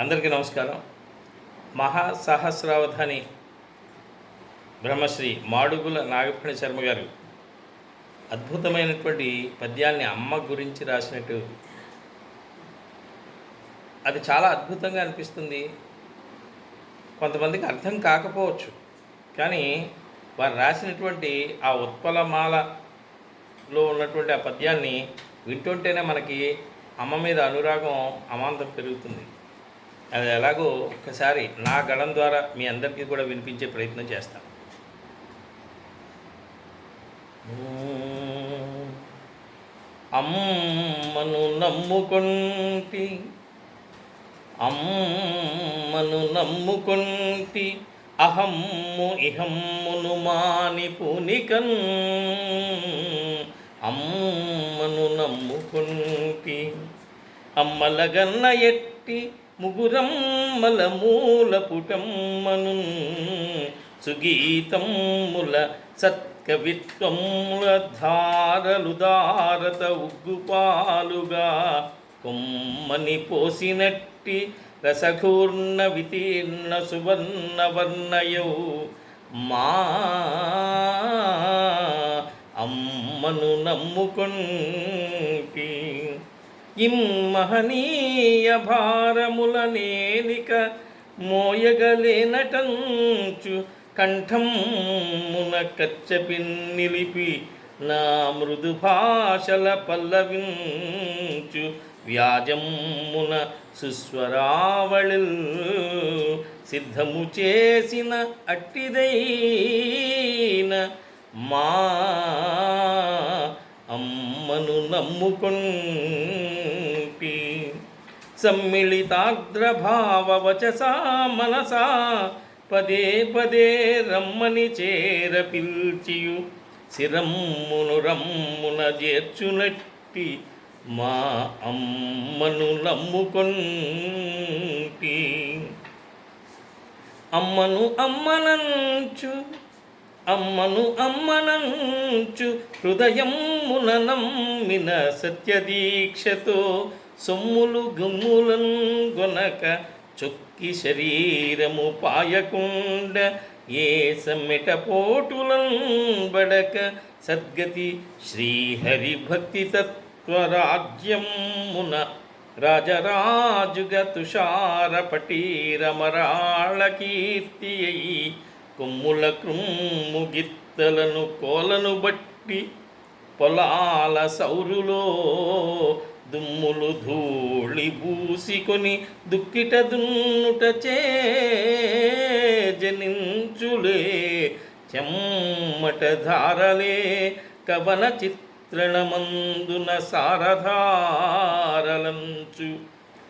అందరికీ నమస్కారం. మహాసహస్రావధాని బ్రహ్మశ్రీ మాడుగుల నాగపణి శర్మ గారు అద్భుతమైనటువంటి పద్యాన్ని అమ్మ గురించి రాసినట్టు. అది చాలా అద్భుతంగా అనిపిస్తుంది. కొంతమందికి అర్థం కాకపోవచ్చు. కానీ వారు రాసినటువంటి ఆ ఉత్పలమాలలో ఉన్నటువంటి ఆ పద్యాన్ని వింటుంటేనే మనకి అమ్మ మీద అనురాగం అమాంతం పెరుగుతుంది. అది ఎలాగో ఒక్కసారి నా గళం ద్వారా మీ అందరికీ కూడా వినిపించే ప్రయత్నం చేస్తాను. అమ్మను నమ్ముకుంటి అమ్మను నమ్ముకొంటి అహమ్ము ఇహమ్మును మాని పునికన్. అమ్మను నమ్ముకుంటి అమ్మలగన్న ఎట్టి ముగురం మూల పుటమ్మను సుగీతమ్ముల సత్కవిత్వముల ధారలు దారత ఉగ్గుపాలుగా కొమ్మని పోసినట్టి రసఘూర్ణ వితీర్ణ సువర్ణ మా అమ్మను నమ్ముకొంటి ఇమ్మహనీయ భారముల నేనిక మోయగలేనటంచు కంఠం మున నిలిపి నా మృదు భాషల పల్లవించు వ్యాజమున సుస్వరావళిల్ సిద్ధము చేసిన అట్టిదైన మా అమ్మను నమ్ముకొంటి సమ్మిళితాగ్రభావవచసా మనసా. పదే పదే రమ్మని చేర పిల్చియు శిరమ్మును రమ్మున చేర్చునట్టి మా అమ్మను నమ్ముకొంటి అమ్మను అమ్మనంచు అమ్మను అమ్మనంచు హృదయం హృదయమున నమ్మిన సత్యదీక్షతో సొమ్ములు గుమ్ములను గొనక చొక్కి శరీరము పాయకుండ ఏ సమ్మెట పోటులను బడక సద్గతి శ్రీహరి భక్తి తత్వరాజ్యమున రాజరాజుగ తుషార పటీరమరాళ కీర్తి అయి కొమ్ముల క్రుమ్ము గిత్తలను కోలను బట్టి పొలాల సౌరులో దుమ్ములు ధూళి పూసికొని దుక్కిట దున్నుట చే జనించులే. చెమ్మట ధారలే కవన చిత్రణమందున సారధారలంచు.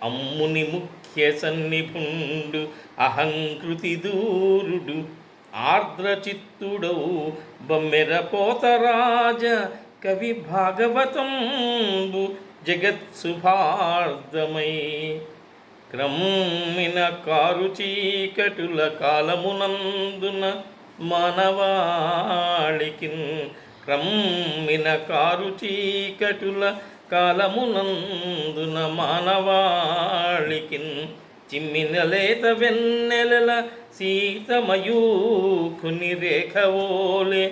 అమ్ముని ముఖ్య సన్నిపుండు అహంకృతి దూరుడు. ఆర్ద్రచిత్తుడవు బమ్మెర పోతరాజ కవి భాగవతంబు జగత్సుభార్దమై క్రమ్మిన కారు చీకటుల కాలమునందున మానవాళికి క్రమ్మిన కారు చీకటుల కాలమునందున మానవాళికి చిమ్మిన లేత వెన్నెలల సీతమయూకుని రేఖవోలే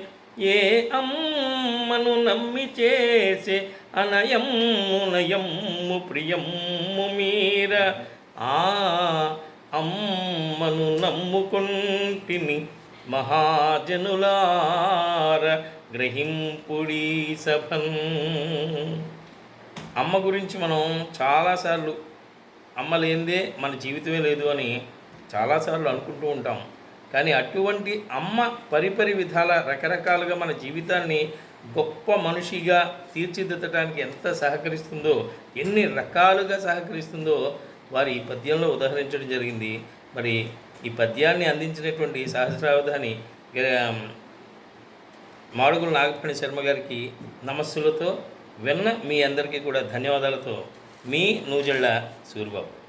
ఏ అమ్మ అమ్మను నమ్మి చేసే అనయమ్మునయమ్ము ప్రియమ్ము మీర. ఆ అమ్మను నమ్ముకుంటిని మహాజనులార గ్రహింపుడి సభన్. అమ్మ గురించి మనం చాలాసార్లు అమ్మ లేనిదే మన జీవితమే లేదు అని చాలాసార్లు అనుకుంటూ ఉంటాం. కానీ అటువంటి అమ్మ పరిపరి విధాల రకరకాలుగా మన జీవితాన్ని గొప్ప మనిషిగా తీర్చిదిద్దటానికి ఎంత సహకరిస్తుందో ఎన్ని రకాలుగా సహకరిస్తుందో వారి ఈ పద్యంలో ఉదాహరించడం జరిగింది. మరి ఈ పద్యాన్ని అందించినటువంటి సహస్రావధాని మాడుగుల నాగపణి శర్మ గారికి నమస్సులతో విన్న మీ అందరికీ కూడా ధన్యవాదాలతో మీ నూజళ్ళ సూరిబాబు.